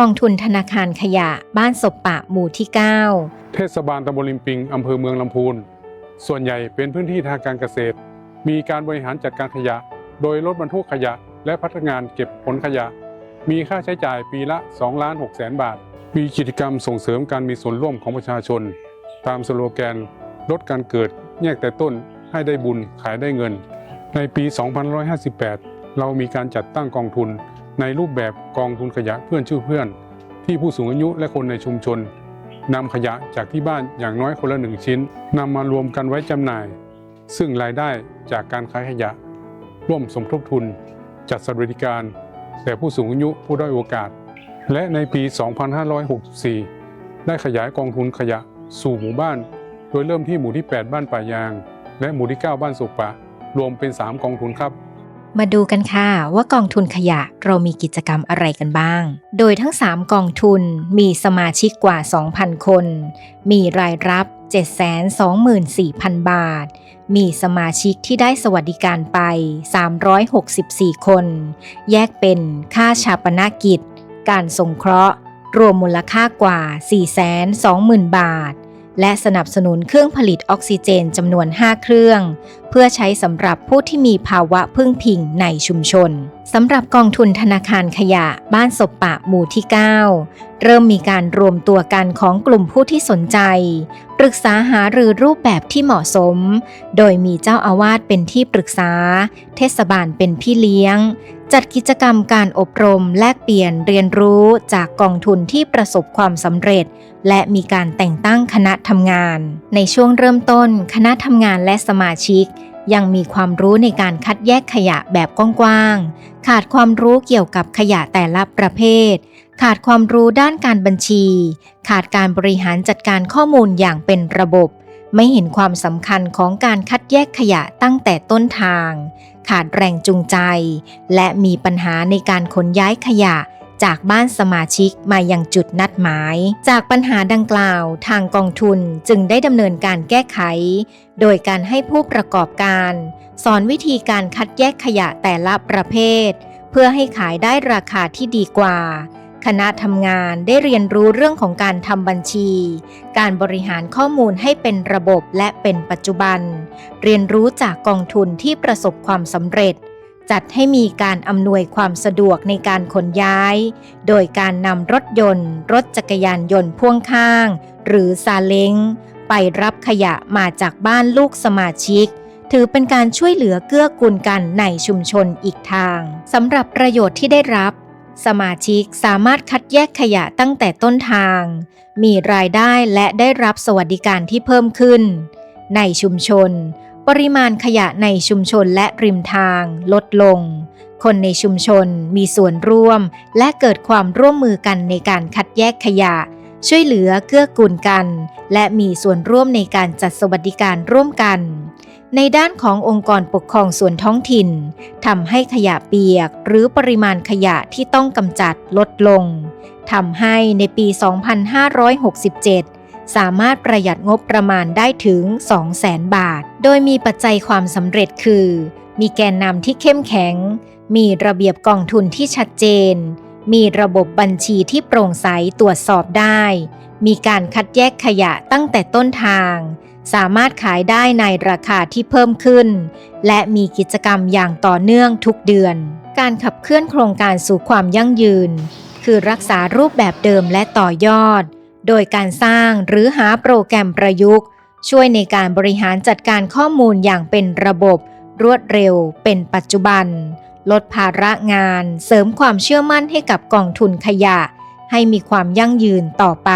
กองทุนธนาคารขยะบ้านศพปะหมู่ที่ 9 เทศบาลตำบลลิมปิงอำเภอเมืองลำพูน ส่วนใหญ่เป็นพื้นที่ทางการเกษตร มีการบริหารจัดการขยะ โดยรถบรรทุกขยะ และพนักงานเก็บผลขยะ มีค่าใช้จ่ายปีละ2ล้าน6แสนบาท มีกิจกรรมส่งเสริมการมีส่วนร่วมของประชาชน ตามสโลแกน ลดการเกิด แยกแต่ต้นให้ได้บุญขายได้เงิน ในปี 2558 เรามีการจัดตั้งกองทุน ในรูปแบบกองทุนขยะเพื่อนชื่อเพื่อน ที่ผู้สูงอายุและคนในชุมชนนำขยะจากที่บ้านอย่างน้อยคนละหนึ่งชิ้นนำมารวมกันไว้จำหน่าย ซึ่งรายได้จากการขายขยะ ร่วมสมทบทุน จัดสวัสดิการแก่ผู้สูงอายุผู้ด้อยโอกาส และในปี 2564 ได้ขยายกองทุนขยะสู่หมู่บ้าน โดยเริ่มที่หมู่ที่ 8 บ้านป่ายาง และหมู่ที่ 9 บ้านสุปะ รวมเป็น 3 กองทุนครับ มาดูกันค่ะว่ากองทุนขยะเรามีกิจกรรมอะไรกันบ้าง โดยทั้ง 3 กองทุนมีสมาชิกกว่า 2,000 คน มีรายรับ 724,000 บาท มีสมาชิกที่ได้สวัสดิการไป 364 คน แยกเป็นค่าชาปนกิจ การสงเคราะห์ รวมมูลค่ากว่า 420,000 บาท และสนับสนุนเครื่องผลิตออกซิเจนจำนวน 5 เครื่อง เพื่อใช้สำหรับผู้ที่มีภาวะพึ่งพิงในชุมชนสำหรับกองทุนธนาคารขยะบ้านศพปะหมู่ที่ 9 เริ่มมีการรวมตัวกันของกลุ่มผู้ที่สนใจ ปรึกษาหารือรูปแบบที่เหมาะสม โดยมีเจ้าอาวาสเป็นที่ปรึกษา เทศบาลเป็นพี่เลี้ยง จัดกิจกรรมการอบรมแลกเปลี่ยนเรียนรู้จากกองทุนที่ประสบความสำเร็จ และมีการแต่งตั้งคณะทำงาน ในช่วงเริ่มต้น คณะทำงานและสมาชิก ยังมีความรู้ในการคัดแยกขยะแบบกว้างๆ ขาดความรู้เกี่ยวกับขยะแต่ละประเภท ขาดความรู้ด้านการบัญชี ขาดการบริหารจัดการข้อมูลอย่างเป็นระบบ ไม่เห็นความสำคัญของการคัดแยกขยะตั้งแต่ต้นทาง ขาดแรงจูงใจ และมีปัญหาในการขนย้ายขยะจากบ้านสมาชิกมายังจุดนัดหมาย จากปัญหาดังกล่าวทางกองทุนจึงได้ดำเนินการแก้ไข โดยการให้ผู้ประกอบการ สอนวิธีการคัดแยกขยะแต่ละประเภท เพื่อให้ขายได้ราคาที่ดีกว่า คณะทำงานได้เรียนรู้เรื่องของการทำบัญชี การบริหารข้อมูลให้เป็นระบบและเป็นปัจจุบัน เรียนรู้จากกองทุนที่ประสบความสำเร็จ จัดให้มีการอำนวยความสะดวกในการขนย้าย โดยการนำรถยนต์ รถจักรยานยนต์พ่วงข้าง หรือซาเล้ง ไปรับขยะมาจากบ้านลูกสมาชิกถือเป็นการช่วยเหลือเกื้อกูลกันในชุมชนอีกทางสำหรับประโยชน์ที่ได้รับ สมาชิกสามารถคัดแยกขยะตั้งแต่ต้นทาง มีรายได้และได้รับสวัสดิการที่เพิ่มขึ้น ในชุมชน ปริมาณขยะในชุมชนและริมทางลดลง คนในชุมชนมีส่วนร่วม และเกิดความร่วมมือกันในการคัดแยกขยะ ช่วยเหลือเกื้อกูลกัน และมีส่วนร่วมในการจัดสวัสดิการร่วมกัน ในด้านขององค์กรปกครองส่วนท้องถิ่นทำให้ขยะเปียกหรือปริมาณขยะที่ต้องกำจัดลดลงทำให้ในปี 2567 สามารถประหยัดงบประมาณได้ถึง 200,000 บาท โดยมีปัจจัยความสำเร็จคือ มีแกนนำที่เข้มแข็ง มีระเบียบกองทุนที่ชัดเจน มีระบบบัญชีที่โปร่งใสตรวจสอบได้ มีการคัดแยกขยะตั้งแต่ต้นทาง สามารถขายได้ในราคาที่เพิ่มขึ้น และมีกิจกรรมอย่างต่อเนื่องทุกเดือน การขับเคลื่อนโครงการสู่ความยั่งยืน คือรักษารูปแบบเดิมและต่อยอด โดยการสร้างหรือหาโปรแกรมประยุกต์ ช่วยในการบริหารจัดการข้อมูลอย่างเป็นระบบ รวดเร็ว เป็นปัจจุบัน ลดภาระงาน เสริมความเชื่อมั่นให้กับกองทุนขยะ ให้มีความยั่งยืนต่อไป